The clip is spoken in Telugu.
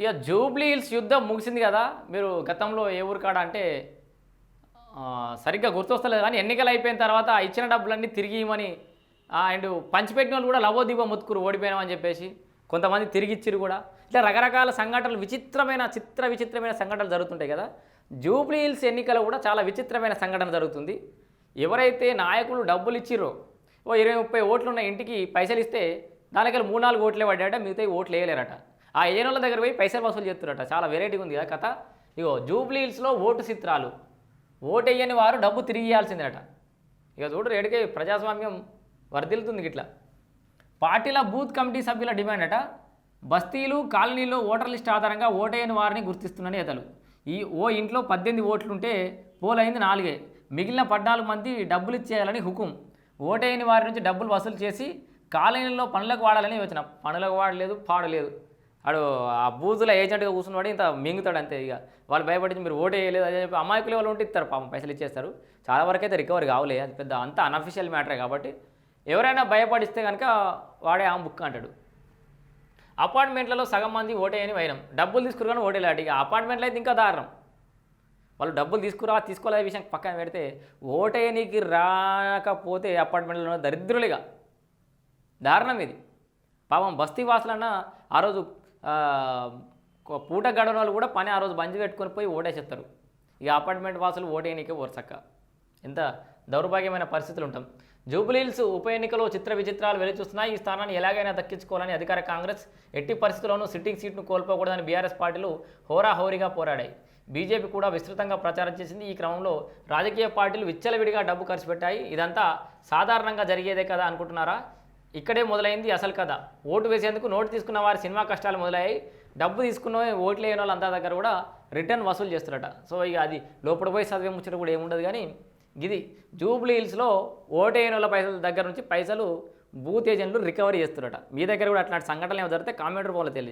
ఇక జూబ్లీ హిల్స్ యుద్ధం ముగిసింది కదా. మీరు గతంలో ఏ ఊరు కాడ అంటే సరిగ్గా గుర్తొస్తలేదు కానీ ఎన్నికలు అయిపోయిన తర్వాత ఇచ్చిన డబ్బులన్నీ తిరిగి ఇవ్వమని అండ్ పంచిపెట్టిన వాళ్ళు కూడా లవోదీప ముత్తుకురు ఓడిపోయినామని చెప్పేసి కొంతమంది తిరిగి ఇచ్చిరు కూడా. ఇట్లా రకరకాల సంఘటనలు విచిత్రమైన చిత్ర విచిత్రమైన సంఘటనలు జరుగుతుంటాయి కదా. జూబ్లీ హిల్స్ ఎన్నికలు కూడా చాలా విచిత్రమైన సంఘటన జరుగుతుంది. ఎవరైతే నాయకులు డబ్బులు ఇచ్చిర్రో ఓ ఇరవై ముప్పై ఓట్లు ఉన్న ఇంటికి పైసలు ఇస్తే దానికి మూడు నాలుగు ఓట్లే పడ్డాట మిగతా ఓట్లు వేయలేరట. ఆ ఏజెంట్ల దగ్గర పోయి పైసలు వసూలు చేస్తున్నారట. చాలా వెరైటీగా ఉంది కదా కథ. ఇగో జూబ్లీల్స్లో ఓటు చిత్రాలు. ఓటు వేయని వారు డబ్బు తిరిగి ఇవ్వాల్సిందట ఇక చూడు రేడికే ప్రజాస్వామ్యం వర్ధిల్తుంది గిట్లా. పార్టీల బూత్ కమిటీ సభ్యుల డిమాండ్ అట బస్తీలు కాలనీలో ఓటర్ లిస్ట్ ఆధారంగా ఓటైన వారిని గుర్తిస్తున్న నేతలు ఈ ఓ ఇంట్లో పద్దెనిమిది ఓట్లుంటే పోలైంది నాలుగే. మిగిలిన పద్నాలుగు మంది డబ్బులు ఇచ్చేయాలని హుకుం. ఓటైన వారి నుంచి డబ్బులు వసూలు చేసి కాలనీలో పనులకు వాడాలని యోచన. పనులకు వాడలేదు పాడలేదు. ఆడు ఆ బూతుల ఏజెంట్గా కూర్చున్నవాడు ఇంత మింగుతాడు అంతే ఇక. వాళ్ళు భయపడించి మీరు ఓటు వేయలేదు అదే చెప్పి అమాయకులు వాళ్ళు ఉంటే ఇస్తారు పాపం పైసలు ఇచ్చేస్తారు. చాలా వరకు అయితే రికవరీ కావలే అది పెద్ద అంత అన్అఫిషియల్ మ్యాటరే కాబట్టి ఎవరైనా భయపడిస్తే కనుక వాడే ఆ బుక్ అంటాడు. అపార్ట్మెంట్లలో సగం మంది ఓటేయని వైనం డబ్బులు తీసుకురు కానీ ఓటేలాడు ఇక అపార్ట్మెంట్లో అయితే ఇంకా దారుణం. వాళ్ళు డబ్బులు తీసుకురా తీసుకోలే విషయం పక్కన పెడితే ఓటేయనికి రాకపోతే అపార్ట్మెంట్లో దరిద్రులుగా దారుణం ఇది. పాపం బస్తీ వాసులన్నా ఆ రోజు పూట గడవని వాళ్ళు కూడా పని ఆ రోజు బంద్ పెట్టుకొని పోయి ఓటేసేస్తారు ఇక అపార్ట్మెంట్ వాసులు ఓటేయనికే వరుసక్క ఎంత దౌర్భాగ్యమైన పరిస్థితులు ఉంటాం. జూబ్లీహిల్స్ ఉప ఎన్నికలో చిత్ర విచిత్రాలు వెలిచూస్తున్నాయి ఈ స్థానాన్ని ఎలాగైనా దక్కించుకోవాలని అధికార కాంగ్రెస్ ఎట్టి పరిస్థితుల్లోనూ సిట్టింగ్ సీట్ను కోల్పోకూడదని బీఆర్ఎస్ పార్టీలు హోరాహోరీగా పోరాడాయి. బీజేపీ కూడా విస్తృతంగా ప్రచారం చేసింది. ఈ క్రమంలో రాజకీయ పార్టీలు విచ్చలవిడిగా డబ్బు ఖర్చు పెట్టాయి. ఇదంతా సాధారణంగా జరిగేదే కదా అనుకుంటున్నారా? ఇక్కడే మొదలైంది అసలు కథ. ఓటు వేసేందుకు నోటు తీసుకున్న వారి సినిమా కష్టాలు మొదలయ్యాయి. డబ్బు తీసుకున్న ఓట్లు వేయని వాళ్ళంతా దగ్గర కూడా రిటర్న్ వసూలు చేస్తారట. సో ఇక అది లోపల పోయి చదివే ముచ్చట కూడా ఏముండదు కానీ ఇది జూబ్లీ హిల్స్లో ఓటేయని వాళ్ళ పైసల దగ్గర నుంచి పైసలు బూత్ ఏజెంట్లు రికవరీ చేస్తారట. మీ దగ్గర కూడా అట్లాంటి సంఘటనలు ఏమో జరిగితే కామెంటర్ పోలే తెలియదు